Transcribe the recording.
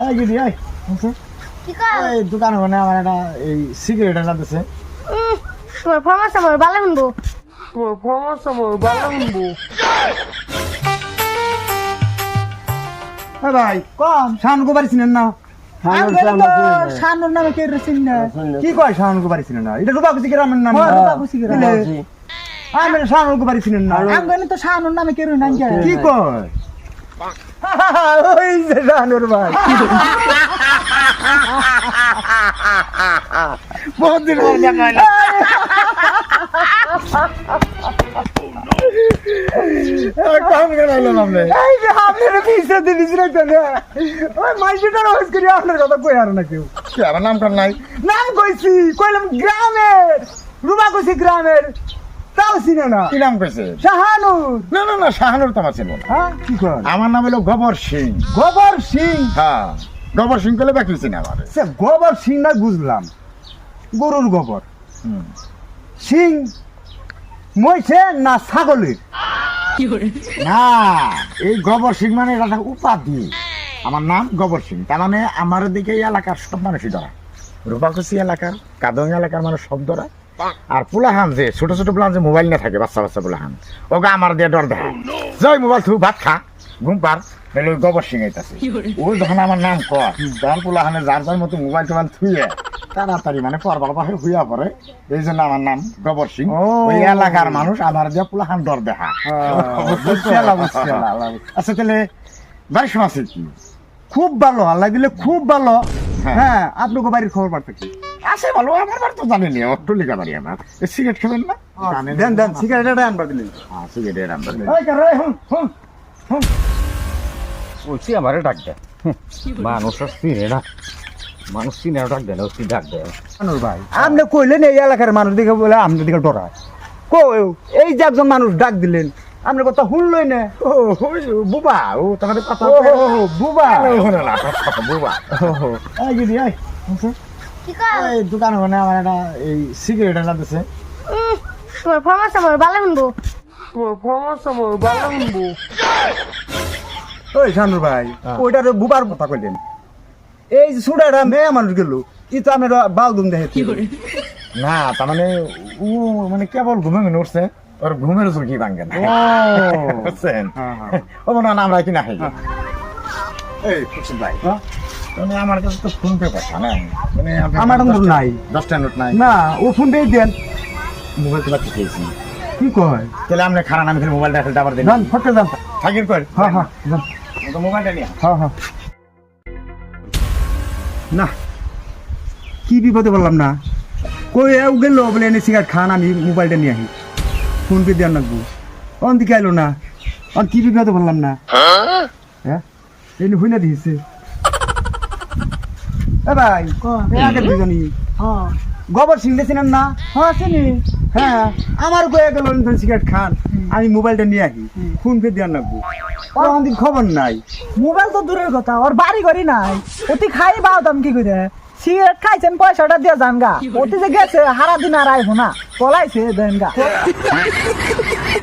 এই গিরি এই কি এই দোকান ওখানে আমার একটা এই সিগারেট এনে দিছে তোমার ফরমাস আমার ভালো শুনব। এ ভাই কম শাহানুকে বাড়ি চিনেন না? শাহানুর আমি তো তো চিনি না। শাহানুর নামে কে চিনি? না চিনি না। কি কয় শাহানুকে বাড়ি চিনেন না? এটা রূপা কুচি গ্রামের নাম হ্যাঁ, রূপা কুচি গ্রাম আমি শাহানুকে বাড়ি চিনেন না। আমি তো শাহানুর নামে কে রই না কি কয়? ওই যে শাহানুর ভাই বহুত দিন পর দেখা হলো। কাম করাইলাম আপনি এই যে আপনার পিছে দিন দিছিলেন ওই মাইসিটা রোজ করি আপনার কথা কই আর না কেউ কি আমার নাম কার নাই নাম কইছি কইলাম গ্রামের রুবা কইছি গ্রামের। তাও চিনে না। কি নাম কইছে? শাহানুর। না না না শাহানুর তো আমার চিনব না। হ্যাঁ কি কর আমার নাম হলো গোবর সিং। গোবর সিং? হ্যাঁ গোবর সিং কলে বাকি চিনে আমার। সে গোবর সিং না বুঝলাম। গরুর গোবর। হুম। সিং মইছে না ছাগলের? না এই গোবর সিং মানে এটা একটা উপাধি। আমার নাম গোবর সিং। তার মানে আমার দিকে এই এলাকার সব মানুষই ধরা। রূপাকুচি এলাকার কাদং এলাকার মানুষ সব ধরা। আর পোলাহান যে ছোট ছোট পোলাহান যে মোবাইল না থাকে বাচ্চা বাচ্চা পোলাহান ওকে আমার দিয়ে ডর দেয় জয় মোবাইল থু ভাত খা ঘুম পার নাহলে ওই গোবর সিং আইতাছে ওই যখন আমার নাম কর তখন পোলাহানে যার যার মতো মোবাইল টোবাইল থুয়ে তাড়াতাড়ি মানে পরবার পাশে হুইয়া পড়ে এই জন্য আমার নাম গোবর সিং। ও। ওই এলাকার মানুষ আমার দিয়ে পোলাহান ডর দেখা। আচ্ছা তাহলে বাড়ির সমস্যা কি খুব ভালো আল্লাহ দিলে খুব ভালো। হ্যাঁ। হ্যাঁ আপনাকে বাড়ির খবর পাঠতে কি আছে ভালো আমার বাড়ি তো জানেনি অট্টলিকা বাড়ি আমার। সিগারেট খাবেন না? দেন দেন সিগারেট আনবার দিলেন হ্যাঁ সিগারেট আমরা হুন হুন বলছি আমারে ডাক দেয় মানুষ চিনে না মানুষ চিনে ডাক দেয় না ডাক দেয়। শাহানুর ভাই। আপনি কইলেন এই এলাকার মানুষ দেখে বলে আপনার দিকে ডরায়। কই এই যে একজন মানুষ ডাক দিলেন আপনার কথা শুনলই না। ও বুবা ও তোমাদের কথা বুবা। বুবা। এই? কি কর এই দোকান ওখানে আমার একটা এই সিগারেট এনে দিছে। তোমার ফরমাস আমার ভালো শুনব। ওই শানুর ভাই হ্যাঁ। ওইটার বুবার কথা কইলেন। এই যে সুডাটা মেয়ে মানুষ গেল ই তো আমি বালদুম দেখে না তার মানে ও মানে কেবল ঘুমে ঘুমে উঠছে ওর ঘুমের ঝুঁকি ভাঙ্গে না। বুঝছেন? হ্যাঁ, হ্যাঁ। ও মনে হয় না আমরা কি না খাই এই ভাই। হ্যাঁ? মানে আমার কাছে তো ফোন পে কথা না? মানে আমার তো নাই। দশটা নোট নাই। না ও ফোন দিয়ে দেন। মোবাইল তোলা ঠিক হয়েছি কি কয়? তাহলে আপনি খারাপ আমি খালি মোবাইলটা খেলতে আবার দিন। ফটকে যান। থাকির কর হ্যাঁ হ্যাঁ তো মোবাইলটা নিয়ে হ্যাঁ হ্যাঁ। না কি বিপদে বললাম না? কই এও গেল বলে এনে সিগারেট খান আমি মোবাইলটা নিয়ে আসি। ফোন পে দেওয়ার লাগবো অন দিকে আইলো না। অন কি বিপদে বললাম না? হ্যাঁ এই হই না দিয়েছে ভাই এ আগে দুজনই। গোবর সিং চিনেন না? হ্যাঁ চিনি হ্যাঁ আমার কয়ে গেল সিগারেট খান। আমি মোবাইলটা নিয়ে আসি। ফোন পে দেওয়ার লাগবো। অন দিন খবর নাই। মোবাইল তো দূরের কথা ওর বাড়ি ঘড়ি নাই। অতি খাই বাও দাম কি করে? সিগারেট খাইছেন পয়সাটা দিয়ে যান গা। অতি যে গেছে হারা দিন আর আইবো না। পলাইছে দেন গা।